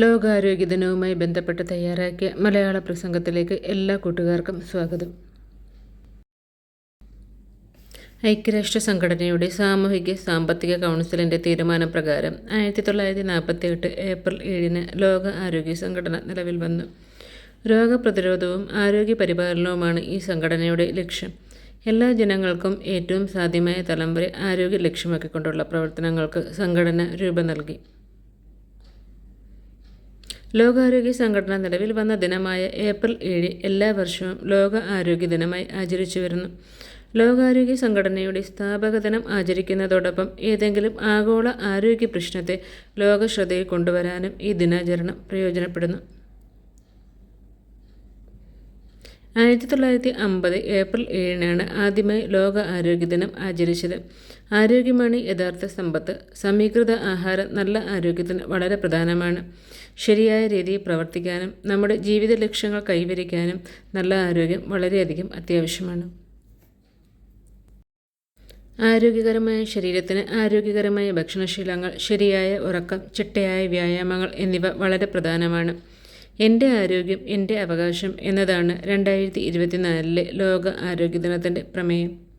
ലോകാരോഗ്യ ദിനവുമായി ബന്ധപ്പെട്ട് തയ്യാറാക്കിയ മലയാള പ്രസംഗത്തിലേക്ക് എല്ലാ കൂട്ടുകാർക്കും സ്വാഗതം. ഐക്യരാഷ്ട്ര സംഘടനയുടെ സാമൂഹിക സാമ്പത്തിക കൗൺസിലിന്റെ തീരുമാനപ്രകാരം ആയിരത്തി തൊള്ളായിരത്തി നാൽപ്പത്തി എട്ട് ഏപ്രിൽ ഏഴിന് ലോക ആരോഗ്യ സംഘടന നിലവിൽ വന്നു. രോഗപ്രതിരോധവും ആരോഗ്യ പരിപാലനവുമാണ് ഈ സംഘടനയുടെ ലക്ഷ്യം. എല്ലാ ജനങ്ങൾക്കും ഏറ്റവും സാധ്യമായ തലം വരെ ആരോഗ്യ ലക്ഷ്യമാക്കിക്കൊണ്ടുള്ള പ്രവർത്തനങ്ങൾക്ക് സംഘടന രൂപം നൽകി. ലോകാരോഗ്യ സംഘടന നിലവിൽ വന്ന ദിനമായ ഏപ്രിൽ ഏഴ് എല്ലാ വർഷവും ലോക ആരോഗ്യ ദിനമായി ആചരിച്ചു വരുന്നു. ലോകാരോഗ്യ സംഘടനയുടെ സ്ഥാപക ദിനം ആചരിക്കുന്നതോടൊപ്പം ഏതെങ്കിലും ആഗോള ആരോഗ്യ പ്രശ്നത്തെ ലോകശ്രദ്ധയിൽ കൊണ്ടുവരാനും ഈ ദിനാചരണം പ്രയോജനപ്പെടുന്നു. ആയിരത്തി തൊള്ളായിരത്തി അമ്പത് ഏപ്രിൽ ഏഴിനാണ് ആദ്യമായി ലോക ആരോഗ്യ ദിനം ആചരിച്ചത്. ആരോഗ്യമാണ് യഥാർത്ഥ സമ്പത്ത്. സമീകൃത ആഹാരം നല്ല ആരോഗ്യത്തിന് വളരെ പ്രധാനമാണ്. ശരിയായ രീതിയിൽ പ്രവർത്തിക്കാനും നമ്മുടെ ജീവിത ലക്ഷ്യങ്ങൾ കൈവരിക്കാനും നല്ല ആരോഗ്യം വളരെയധികം അത്യാവശ്യമാണ്. ആരോഗ്യകരമായ ശരീരത്തിന് ആരോഗ്യകരമായ ഭക്ഷണശീലങ്ങൾ ശരിയായ ഉറക്കം ചിട്ടയായ വ്യായാമങ്ങൾ എന്നിവ വളരെ പ്രധാനമാണ്. എന്റെ ആരോഗ്യം എന്റെ അവകാശം എന്നതാണ് രണ്ടായിരത്തി ഇരുപത്തിനാലിലെ ലോക ആരോഗ്യ ദിനത്തിന്റെ പ്രമേയം.